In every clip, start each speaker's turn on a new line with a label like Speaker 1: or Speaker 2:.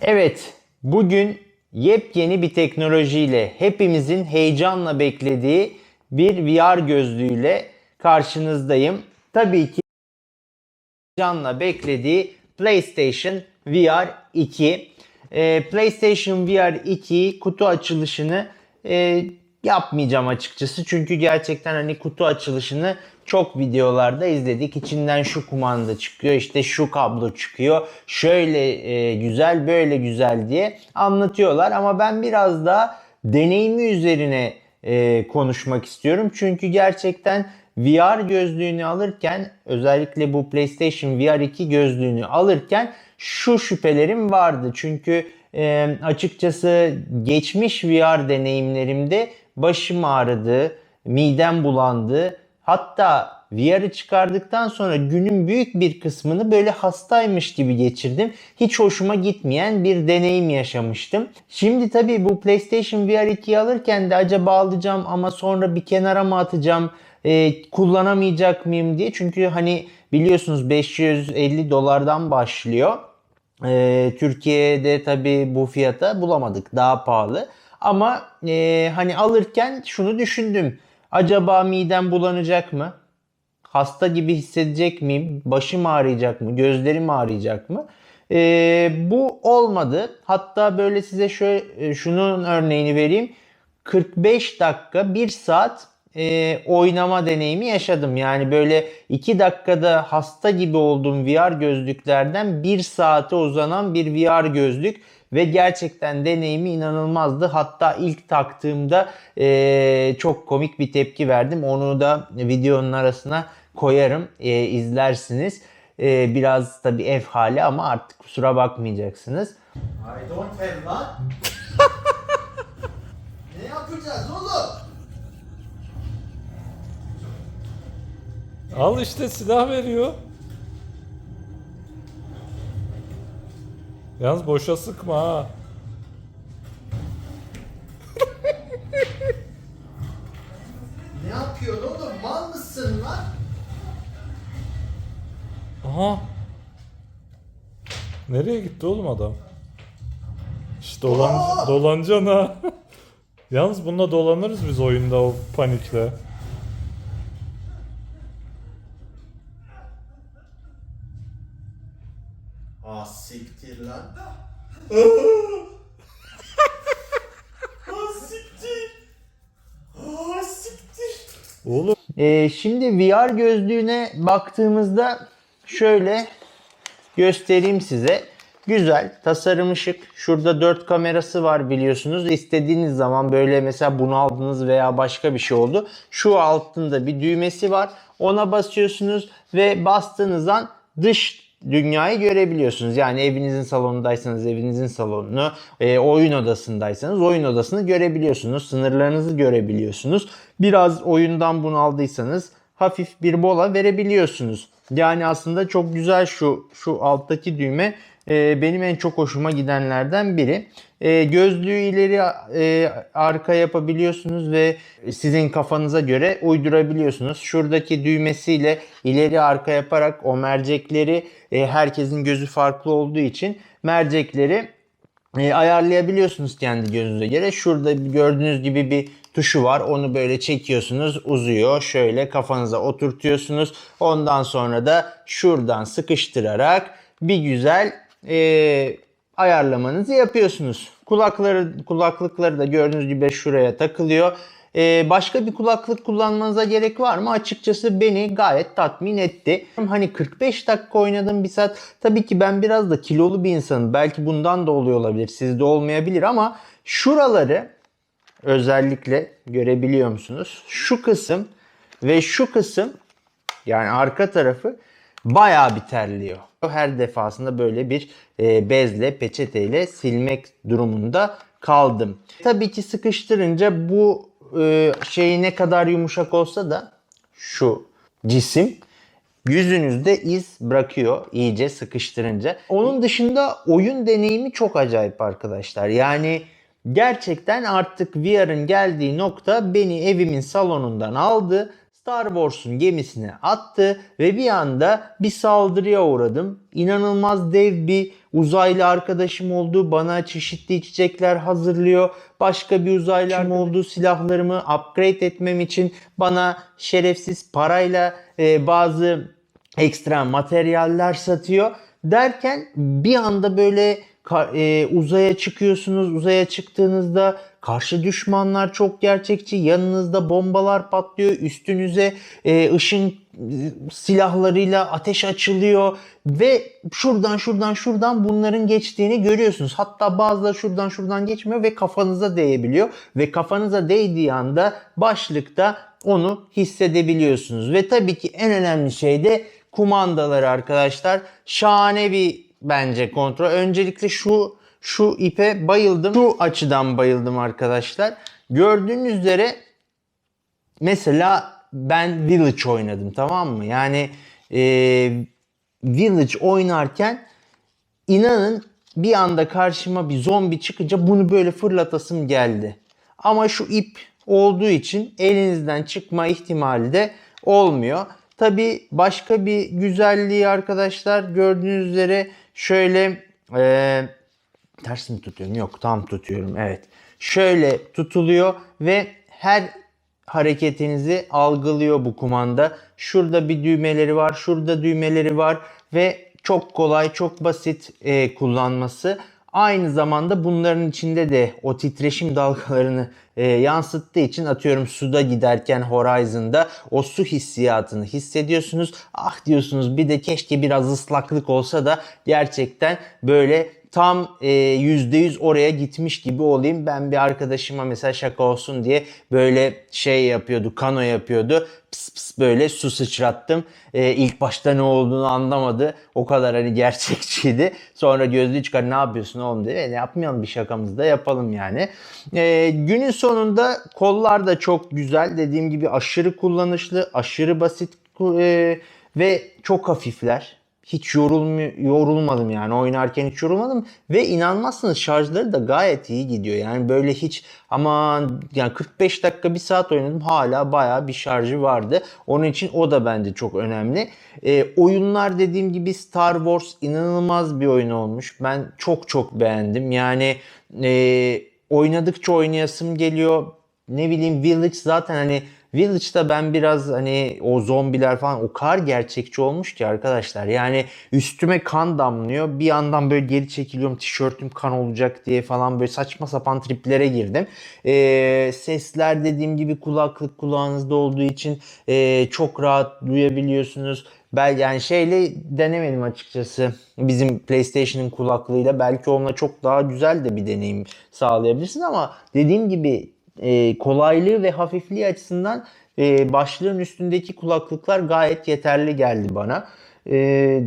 Speaker 1: Evet, bugün yepyeni bir teknolojiyle hepimizin heyecanla beklediği bir VR gözlüğüyle karşınızdayım. Tabii ki heyecanla beklediği PlayStation VR 2. Ee, PlayStation VR 2 kutu açılışını e, yapmayacağım açıkçası. Çünkü gerçekten hani kutu açılışını çok videolarda izledik. İçinden şu kumanda çıkıyor, işte şu kablo çıkıyor. Şöyle e, güzel, böyle güzel diye anlatıyorlar. Ama ben biraz daha deneyimi üzerine e, konuşmak istiyorum. Çünkü gerçekten VR gözlüğünü alırken özellikle bu PlayStation VR 2 gözlüğünü alırken şu şüphelerim vardı. Çünkü e, açıkçası geçmiş VR deneyimlerimde başım ağrıdı, midem bulandı. Hatta VR'ı çıkardıktan sonra günün büyük bir kısmını böyle hastaymış gibi geçirdim. Hiç hoşuma gitmeyen bir deneyim yaşamıştım. Şimdi tabii bu PlayStation VR 2'yi alırken de acaba alacağım ama sonra bir kenara mı atacağım, e, kullanamayacak mıyım diye. Çünkü hani biliyorsunuz 550 dolardan başlıyor. E, Türkiye'de tabii bu fiyata bulamadık. Daha pahalı. Ama e, hani alırken şunu düşündüm. Acaba midem bulanacak mı? Hasta gibi hissedecek miyim? Başım ağrıyacak mı? Gözlerim ağrıyacak mı? E, bu olmadı. Hatta böyle size şöyle şunun örneğini vereyim. 45 dakika 1 saat e, oynama deneyimi yaşadım. Yani böyle 2 dakikada hasta gibi olduğum VR gözlüklerden 1 saate uzanan bir VR gözlük ve gerçekten deneyimi inanılmazdı. Hatta ilk taktığımda e, çok komik bir tepki verdim. Onu da videonun arasına koyarım. E, izlersiniz. E, biraz tabii ev hali ama artık kusura bakmayacaksınız.
Speaker 2: I don't have lan. ne yapacağız oğlum?
Speaker 3: Al işte silah veriyor. Yalnız boşa sıkma ha.
Speaker 2: Ne yapıyorsun oğlum? Mal mısın lan?
Speaker 3: Aha. Nereye gitti oğlum adam? İşte dolan
Speaker 2: Aa!
Speaker 3: dolanacaksın ha. Yalnız bununla dolanırız biz oyunda o panikle.
Speaker 2: Siktir lan. ah. Ah siktir.
Speaker 3: Oğlum
Speaker 1: Ee, şimdi VR gözlüğüne baktığımızda şöyle göstereyim size. Güzel, tasarım ışık. Şurada 4 kamerası var biliyorsunuz. İstediğiniz zaman böyle mesela bunu aldınız veya başka bir şey oldu. Şu altında bir düğmesi var. Ona basıyorsunuz ve bastığınız an dış dünyayı görebiliyorsunuz. Yani evinizin salonundaysanız evinizin salonunu, e, oyun odasındaysanız oyun odasını görebiliyorsunuz. Sınırlarınızı görebiliyorsunuz. Biraz oyundan bunaldıysanız hafif bir mola verebiliyorsunuz. Yani aslında çok güzel şu şu alttaki düğme benim en çok hoşuma gidenlerden biri. E, gözlüğü ileri e, arka yapabiliyorsunuz ve sizin kafanıza göre uydurabiliyorsunuz. Şuradaki düğmesiyle ileri arka yaparak o mercekleri e, herkesin gözü farklı olduğu için mercekleri e, ayarlayabiliyorsunuz kendi gözünüze göre. Şurada gördüğünüz gibi bir tuşu var. Onu böyle çekiyorsunuz uzuyor. Şöyle kafanıza oturtuyorsunuz. Ondan sonra da şuradan sıkıştırarak bir güzel e, ayarlamanızı yapıyorsunuz. Kulakları kulaklıkları da gördüğünüz gibi şuraya takılıyor. E, başka bir kulaklık kullanmanıza gerek var mı? Açıkçası beni gayet tatmin etti. Hani 45 dakika oynadım bir saat. Tabii ki ben biraz da kilolu bir insanım. Belki bundan da oluyor olabilir. Sizde olmayabilir ama şuraları özellikle görebiliyor musunuz? Şu kısım ve şu kısım yani arka tarafı bayağı bir terliyor. Her defasında böyle bir e, bezle, peçeteyle silmek durumunda kaldım. Tabii ki sıkıştırınca bu e, şey ne kadar yumuşak olsa da şu cisim yüzünüzde iz bırakıyor iyice sıkıştırınca. Onun dışında oyun deneyimi çok acayip arkadaşlar. Yani gerçekten artık VR'ın geldiği nokta beni evimin salonundan aldı. Star Wars'un gemisine attı ve bir anda bir saldırıya uğradım. İnanılmaz dev bir uzaylı arkadaşım oldu. Bana çeşitli içecekler hazırlıyor. Başka bir uzaylı oldu. Silahlarımı upgrade etmem için bana şerefsiz parayla e, bazı ekstra materyaller satıyor. Derken bir anda böyle e, uzaya çıkıyorsunuz. Uzaya çıktığınızda karşı düşmanlar çok gerçekçi. Yanınızda bombalar patlıyor. Üstünüze e, ışın e, silahlarıyla ateş açılıyor ve şuradan şuradan şuradan bunların geçtiğini görüyorsunuz. Hatta bazıları şuradan şuradan geçmiyor ve kafanıza değebiliyor ve kafanıza değdiği anda başlıkta onu hissedebiliyorsunuz. Ve tabii ki en önemli şey de kumandaları arkadaşlar. Şahane bir bence kontrol. Öncelikle şu şu ipe bayıldım. Şu açıdan bayıldım arkadaşlar. Gördüğünüz üzere mesela ben Village oynadım tamam mı? Yani e, Village oynarken inanın bir anda karşıma bir zombi çıkınca bunu böyle fırlatasım geldi. Ama şu ip olduğu için elinizden çıkma ihtimali de olmuyor. Tabi başka bir güzelliği arkadaşlar gördüğünüz üzere şöyle e, ters mi tutuyorum? Yok tam tutuyorum evet. Şöyle tutuluyor ve her hareketinizi algılıyor bu kumanda. Şurada bir düğmeleri var, şurada düğmeleri var ve çok kolay, çok basit e, kullanması. Aynı zamanda bunların içinde de o titreşim dalgalarını e, yansıttığı için atıyorum suda giderken Horizon'da o su hissiyatını hissediyorsunuz. Ah diyorsunuz bir de keşke biraz ıslaklık olsa da gerçekten böyle tam e, %100 oraya gitmiş gibi olayım. Ben bir arkadaşıma mesela şaka olsun diye böyle şey yapıyordu, kano yapıyordu. Pıs pıs böyle su sıçrattım. E, ilk başta ne olduğunu anlamadı. O kadar hani gerçekçiydi. Sonra gözlüğü çıkar ne yapıyorsun oğlum dedi. E, yapmayalım bir şakamızı da yapalım yani. E, günün sonunda kollar da çok güzel. Dediğim gibi aşırı kullanışlı, aşırı basit e, ve çok hafifler hiç yorulmu yorulmadım yani. Oynarken hiç yorulmadım ve inanmazsınız şarjları da gayet iyi gidiyor. Yani böyle hiç aman yani 45 dakika bir saat oynadım hala baya bir şarjı vardı. Onun için o da bence çok önemli. E, oyunlar dediğim gibi Star Wars inanılmaz bir oyun olmuş. Ben çok çok beğendim. Yani e, oynadıkça oynayasım geliyor. Ne bileyim Village zaten hani Village'da ben biraz hani o zombiler falan o kadar gerçekçi olmuş ki arkadaşlar. Yani üstüme kan damlıyor. Bir yandan böyle geri çekiliyorum tişörtüm kan olacak diye falan böyle saçma sapan triplere girdim. Ee, sesler dediğim gibi kulaklık kulağınızda olduğu için e, çok rahat duyabiliyorsunuz. Ben yani şeyle denemedim açıkçası. Bizim PlayStation'ın kulaklığıyla belki onunla çok daha güzel de bir deneyim sağlayabilirsiniz ama dediğim gibi e, kolaylığı ve hafifliği açısından e, başlığın üstündeki kulaklıklar gayet yeterli geldi bana. E,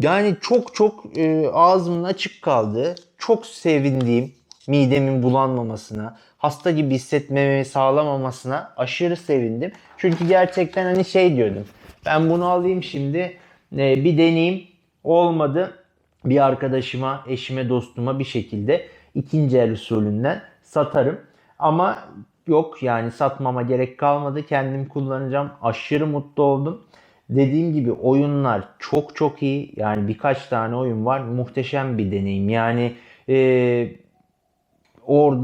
Speaker 1: yani çok çok e, ağzımın açık kaldı. Çok sevindiğim midemin bulanmamasına, hasta gibi hissetmemi sağlamamasına aşırı sevindim. Çünkü gerçekten hani şey diyordum. Ben bunu alayım şimdi e, bir deneyeyim. Olmadı. Bir arkadaşıma, eşime, dostuma bir şekilde ikinci el usulünden satarım. Ama yok yani satmama gerek kalmadı. Kendim kullanacağım. Aşırı mutlu oldum. Dediğim gibi oyunlar çok çok iyi. Yani birkaç tane oyun var. Muhteşem bir deneyim. Yani e, or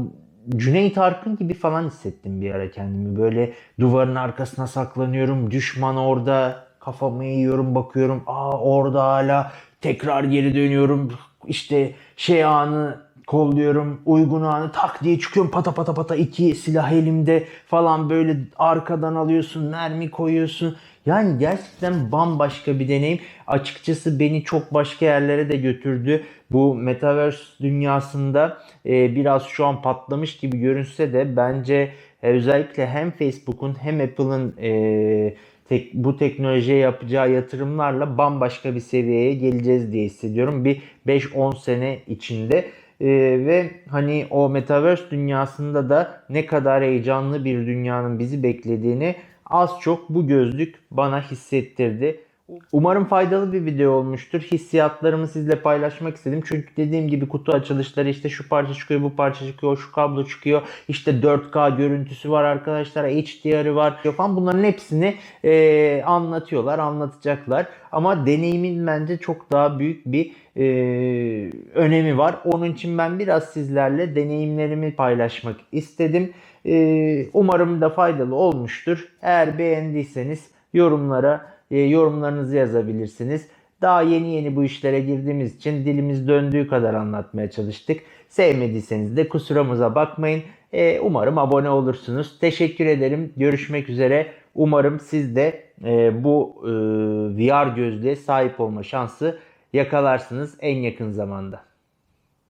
Speaker 1: Cüneyt Arkın gibi falan hissettim bir ara kendimi. Böyle duvarın arkasına saklanıyorum. Düşman orada. Kafamı eğiyorum bakıyorum. Aa orada hala. Tekrar geri dönüyorum. İşte şey anı kolluyorum. Uygun anı tak diye çıkıyorum. Pata pata pata iki silah elimde falan böyle arkadan alıyorsun. Mermi koyuyorsun. Yani gerçekten bambaşka bir deneyim. Açıkçası beni çok başka yerlere de götürdü. Bu Metaverse dünyasında e, biraz şu an patlamış gibi görünse de bence e, özellikle hem Facebook'un hem Apple'ın e, tek, bu teknolojiye yapacağı yatırımlarla bambaşka bir seviyeye geleceğiz diye hissediyorum. Bir 5-10 sene içinde. Ee, ve hani o metaverse dünyasında da ne kadar heyecanlı bir dünyanın bizi beklediğini az çok bu gözlük bana hissettirdi. Umarım faydalı bir video olmuştur. Hissiyatlarımı sizle paylaşmak istedim. Çünkü dediğim gibi kutu açılışları işte şu parça çıkıyor, bu parça çıkıyor, şu kablo çıkıyor. İşte 4K görüntüsü var arkadaşlar, HDR'ı var falan. Bunların hepsini e, anlatıyorlar, anlatacaklar. Ama deneyimin bence çok daha büyük bir e, önemi var. Onun için ben biraz sizlerle deneyimlerimi paylaşmak istedim. E, umarım da faydalı olmuştur. Eğer beğendiyseniz yorumlara yorumlarınızı yazabilirsiniz. Daha yeni yeni bu işlere girdiğimiz için dilimiz döndüğü kadar anlatmaya çalıştık. Sevmediyseniz de kusurumuza bakmayın. E, umarım abone olursunuz. Teşekkür ederim. Görüşmek üzere. Umarım siz de e, bu e, VR gözlüğe sahip olma şansı yakalarsınız en yakın zamanda.